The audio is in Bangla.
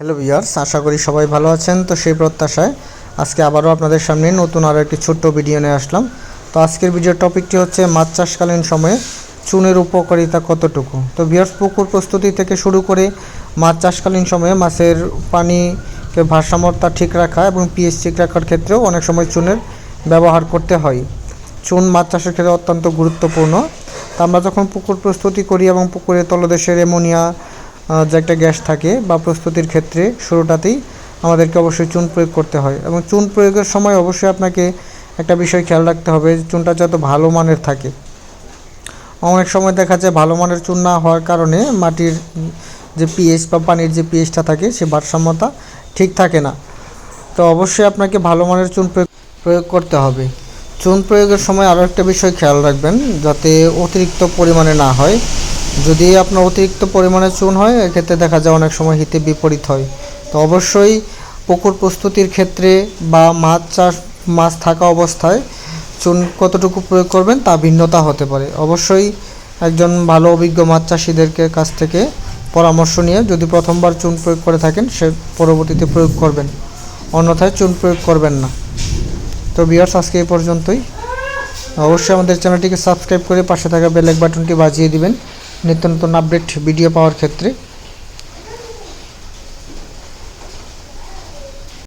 হ্যালো ভিউয়ার্স, আশা করি সবাই ভালো আছেন। তো সেই প্রত্যাশায় আজকে আবারও আপনাদের সামনে নতুন আরও একটি ছোট্ট ভিডিও নিয়ে আসলাম। তো আজকের ভিডিওর টপিকটি হচ্ছে মাছ চাষকালীন সময়ে চুনের উপকারিতা কতটুকু? তো ভিউয়ার্স, পুকুর প্রস্তুতি থেকে শুরু করে মাছ চাষকালীন সময়ে মাছের পানিকে ভারসাম্যতা ঠিক রাখা এবং পিএইচ ঠিক রাখার ক্ষেত্রেও অনেক সময় চুনের ব্যবহার করতে হয়। চুন মাছ চাষের ক্ষেত্রে অত্যন্ত গুরুত্বপূর্ণ। তা আমরা যখন পুকুর প্রস্তুতি করি এবং পুকুরের তলদেশের অ্যামোনিয়া যে একটা গ্যাস থাকে বা প্রস্তুতির ক্ষেত্রে শুরুটাতেই আমাদেরকে অবশ্যই চুন প্রয়োগ করতে হয় এবং চুন প্রয়োগের সময় অবশ্যই আপনাকে একটা বিষয় খেয়াল রাখতে হবে চুনটা যাতে ভালো মানের থাকে। অনেক সময় দেখা যায় ভালো মানের চুন না হওয়ার কারণে মাটির যে পিএইচ বা পানির যে পিএইচটা থাকে সে ভারসাম্যতা ঠিক থাকে না। তো অবশ্যই আপনাকে ভালো মানের চুন প্রয়োগ প্রয়োগ করতে হবে। চুন প্রয়োগের সময় আরও একটা বিষয় খেয়াল রাখবেন যাতে অতিরিক্ত পরিমাণে না হয়। যদি আপনার অতিরিক্ত পরিমাণে চুন হয়, এক্ষেত্রে দেখা যায় অনেক সময় হিতে বিপরীত হয়। তো অবশ্যই পুকুর প্রস্তুতির ক্ষেত্রে বা মাছ চাষ, মাছ থাকা অবস্থায় চুন কতটুকু প্রয়োগ করবেন তা ভিন্নতা হতে পারে। অবশ্যই একজন ভালো অভিজ্ঞ মাছ চাষিদেরকে কাছ থেকে পরামর্শ নিয়ে যদি প্রথমবার চুন প্রয়োগ করে থাকেন, সে পরবর্তীতে প্রয়োগ করবেন। অন্যথায় চুন প্রয়োগ করবেন না। তো বিয়ার্স আজকে এই পর্যন্তই। অবশ্যই আমাদের চ্যানেলটিকে সাবস্ক্রাইব করে পাশে থাকা বেল বাটনটি বাজিয়ে দিবেন। নিত্য নতুন আপডেট ভিডিও পাওয়ার ক্ষেত্রে।